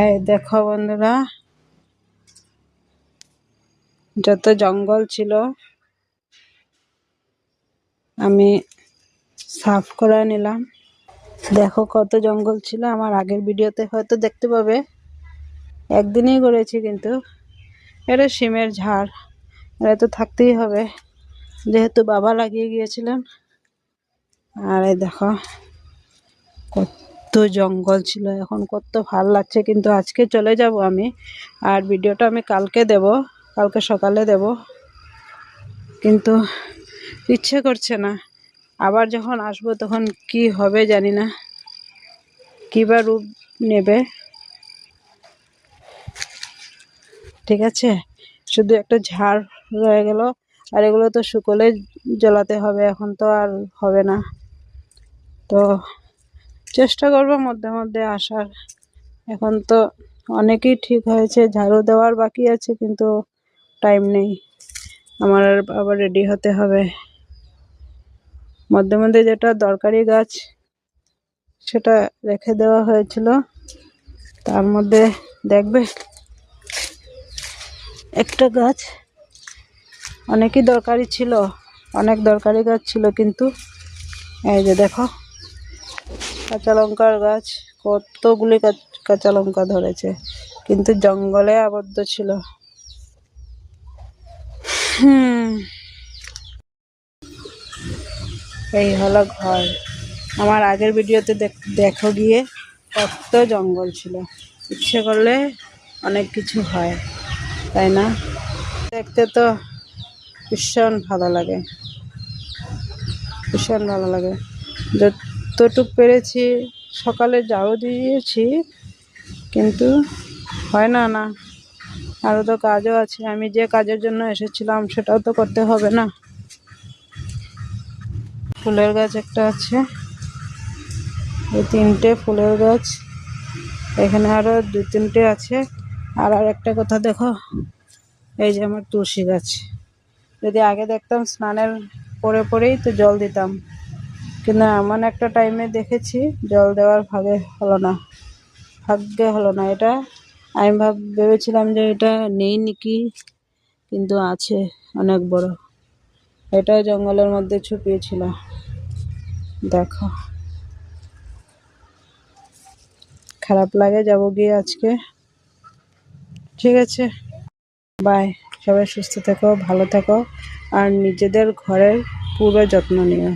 এই দেখো বন্ধুরা, যত জঙ্গল ছিল, আমি সাফ করে নিলাম। দেখো কত জঙ্গল ছিল, আমার আগের ভিডিওতে হয়তো দেখতে পাবে। একদিনেই করেছি কিন্তু, এটা সিমের ঝাড়, এটা তো থাকতেই হবে। যেহেতু বাবা লাগিয়ে গিয়েছিলেন, আর এই দেখো কত জঙ্গল ছিল, এখন কত ভালো লাগছে, কিন্তু আজকে চলে যাব আমি। আর ভিডিওটা আমি কালকে দেব, কালকে সকালে দেব। কিন্তু ইচ্ছে করছে না। আবার যখন আসব তখন কি হবে জানি না। কী বা রূপ নেবে? ঠিক আছে? শুধু একটা ঝাড় রয়ে গেল। আর এগুলো তো শুকলে জ্বলাতে হবে, এখন তো আর হবে না। তো চেষ্টা করব মধ্যে মধ্যে আসার। এখন তো অনেকই ঠিক হয়েছে, ঝাড়ু দেওয়ার বাকি আছে, কিন্তু টাইম নেই। আমার আবার রেডি হতে হবে। মধ্যে মধ্যে যেটা দরকারি গাছ, সেটা রেখে দেওয়া হয়েছিল। তার মধ্যে দেখবে, একটা গাছ অনেকই দরকারি ছিল, অনেক দরকারি গাছ ছিল, কিন্তু এই যে দেখো কাঁচা লঙ্কার গাছ, কতগুলি কাঁচা লঙ্কা ধরেছে। কিন্তু জঙ্গলে আবদ্ধ ছিল। হুম। এই হলো ঘর। আমার আগের ভিডিওতে দেখো গিয়ে কত জঙ্গল ছিল। ইচ্ছে করলে অনেক কিছু হয়, তাই না? দেখতে তো ভীষণ ভালো লাগে। ভীষণ ভালো লাগে। যতটুক পেরেছি, সকালে ঝাড়ু দিয়েছি, কিন্তু হয় না না। আরও তো কাজও আছে। আমি যে কাজের জন্য এসেছিলাম, সেটাও তো করতে হবে না। ফুলের গাছ একটা আছে। এই তিনটে ফুলের গাছ। এখানে আরও দু তিনটে আছে। আর আর একটা কথা দেখো। এই যে আমার তুলসী গাছ। যদি আগে দেখতাম, স্নানের পরে পরেই তো জল দিতাম। কিন্তু এমন একটা টাইমে দেখেছি, জল দেওয়ার ভাগে হলো না। ভাগ্যে হলো না এটা। আমি ভাব, ভেবেছিলাম যে এটা নেই নাকি, কিন্তু আছে, অনেক বড়। এটাও জঙ্গলের মধ্যে ছুপিয়েছিল দেখো। খারাপ লাগে, যাব গিয়ে আজকে। ঠিক আছে। বাই সবাই সুস্থ থেকো, ভালো থেকো। আর নিজেদের ঘরের পুরো যত্ন নিও।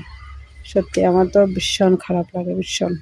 সত্যি আমার তো ভীষণ খারাপ লাগে ভীষণ।